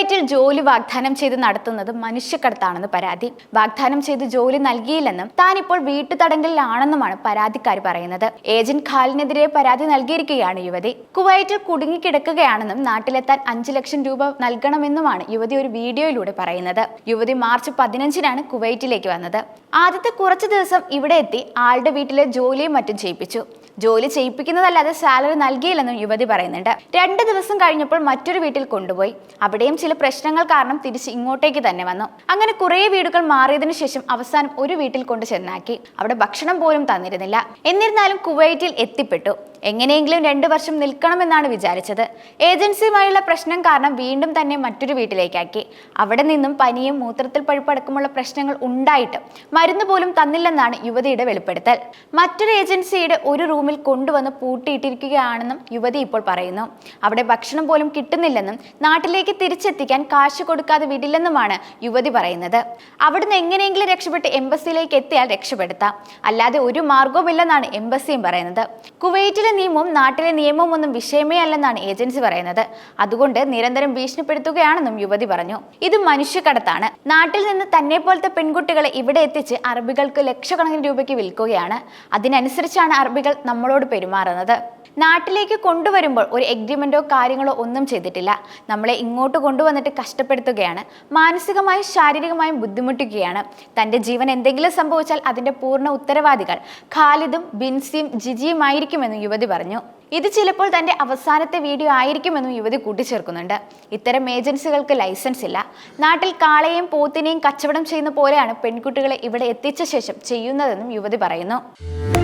കുവൈറ്റിൽ ജോലി വാഗ്ദാനം ചെയ്ത് നടത്തുന്നത് മനുഷ്യക്കടത്താണെന്ന് പരാതി. വാഗ്ദാനം ചെയ്ത് ജോലി നൽകിയില്ലെന്നും താൻ ഇപ്പോൾ വീട്ടുതടങ്കലിലാണെന്നുമാണ് പരാതിക്കാർ പറയുന്നത്. ഏജന്റ് ഖാലിനെതിരെ പരാതി നൽകിയിരിക്കുകയാണ് യുവതി. കുവൈറ്റിൽ കുടുങ്ങിക്കിടക്കുകയാണെന്നും നാട്ടിലെത്താൻ അഞ്ചു ലക്ഷം രൂപ നൽകണമെന്നുമാണ് യുവതി ഒരു വീഡിയോയിലൂടെ പറയുന്നത്. യുവതി മാർച്ച് പതിനഞ്ചിനാണ് കുവൈറ്റിലേക്ക് വന്നത്. ആദ്യത്തെ കുറച്ച് ദിവസം ഇവിടെ എത്തി ആളുടെ വീട്ടിലെ ജോലിയും മറ്റും ചെയ്യിപ്പിച്ചു. ജോലി ചെയ്യിപ്പിക്കുന്നതല്ലാതെ സാലറി നൽകിയില്ലെന്നും യുവതി പറയുന്നുണ്ട്. രണ്ട് ദിവസം കഴിഞ്ഞപ്പോൾ മറ്റൊരു വീട്ടിൽ കൊണ്ടുപോയി. അവിടെയും ചില പ്രശ്നങ്ങൾ കാരണം തിരിച്ച് ഇങ്ങോട്ടേക്ക് തന്നെ വന്നു. അങ്ങനെ കുറേ വീടുകൾ മാറിയതിനു ശേഷം അവസാനം ഒരു വീട്ടിൽ കൊണ്ട് ചെന്നാക്കി അവിടെ ഭക്ഷണം പോലും തന്നിരുന്നില്ല. എന്നിരുന്നാലും കുവൈറ്റിൽ എത്തിപ്പെട്ടു. എങ്ങനെയെങ്കിലും രണ്ടു വർഷം നിൽക്കണമെന്നാണ് വിചാരിച്ചത്. ഏജൻസിയുമായുള്ള പ്രശ്നം കാരണം വീണ്ടും തന്നെ മറ്റൊരു വീട്ടിലേക്കാക്കി. അവിടെ നിന്നും പനിയും മൂത്രത്തിൽ പഴുപ്പടക്കമുള്ള പ്രശ്നങ്ങൾ ഉണ്ടായിട്ടും മരുന്ന് പോലും തന്നില്ലെന്നാണ് യുവതിയുടെ വെളിപ്പെടുത്തൽ. മറ്റൊരു ഏജൻസിയുടെ ഒരു റൂമിൽ കൊണ്ടുവന്ന് പൂട്ടിയിട്ടിരിക്കുകയാണെന്നും യുവതി ഇപ്പോൾ പറയുന്നു. അവിടെ ഭക്ഷണം പോലും കിട്ടുന്നില്ലെന്നും നാട്ടിലേക്ക് തിരിച്ചെത്തിക്കാൻ കാശ് കൊടുക്കാതെ വിടില്ലെന്നുമാണ് യുവതി പറയുന്നത്. അവിടുന്ന് എങ്ങനെയെങ്കിലും രക്ഷപ്പെട്ട് എംബസിയിലേക്ക് എത്തിയാൽ രക്ഷപ്പെടുത്താം. അല്ലാതെ ഒരു മാർഗവുമില്ലെന്നാണ് എംബസിയും പറയുന്നത്. കുവൈറ്റിലെ നിയമവും നാട്ടിലെ നിയമവും ഒന്നും വിഷയമേ അല്ലെന്നാണ് ഏജൻസി പറയുന്നത്. അതുകൊണ്ട് നിരന്തരം ഭീഷണിപ്പെടുത്തുകയാണെന്നും യുവതി പറഞ്ഞു. ഇത് മനുഷ്യക്കടത്താണ്. നാട്ടിൽ നിന്ന് തന്നെ പോലത്തെ പെൺകുട്ടികളെ ഇവിടെ എത്തിച്ച് അറബികൾക്ക് ലക്ഷക്കണക്കിന് രൂപയ്ക്ക് വിൽക്കുകയാണ്. അതിനനുസരിച്ചാണ് അറബികൾ നമ്മളോട് പെരുമാറുന്നത്. നാട്ടിലേക്ക് കൊണ്ടുവരുമ്പോൾ ഒരു എഗ്രിമെന്റോ കാര്യങ്ങളോ ഒന്നും ചെയ്തിട്ടില്ല. നമ്മളെ ഇങ്ങോട്ട് കൊണ്ടുവന്നിട്ട് കഷ്ടപ്പെടുത്തുകയാണ്. മാനസികമായും ശാരീരികമായും ബുദ്ധിമുട്ടിക്കുകയാണ്. തന്റെ ജീവൻ എന്തെങ്കിലും സംഭവിച്ചാൽ അതിന്റെ പൂർണ ഉത്തരവാദികൾ ഖാലിദും ബിൻസിയും ജിജിയുമായിരിക്കുമെന്നും യുവതി പറഞ്ഞു. ഇത് ചിലപ്പോൾ തന്റെ അവസാനത്തെ വീഡിയോ ആയിരിക്കുമെന്നും യുവതി കൂട്ടിച്ചേർക്കുന്നുണ്ട്. ഇത്തരം ഏജൻസികൾക്ക് ലൈസൻസ് ഇല്ല. നാട്ടിൽ കാളയെയും പോത്തിനെയും കച്ചവടം ചെയ്യുന്ന പോലെയാണ് പെൺകുട്ടികളെ ഇവിടെ എത്തിച്ച ശേഷം ചെയ്യുന്നതെന്നും യുവതി പറയുന്നു.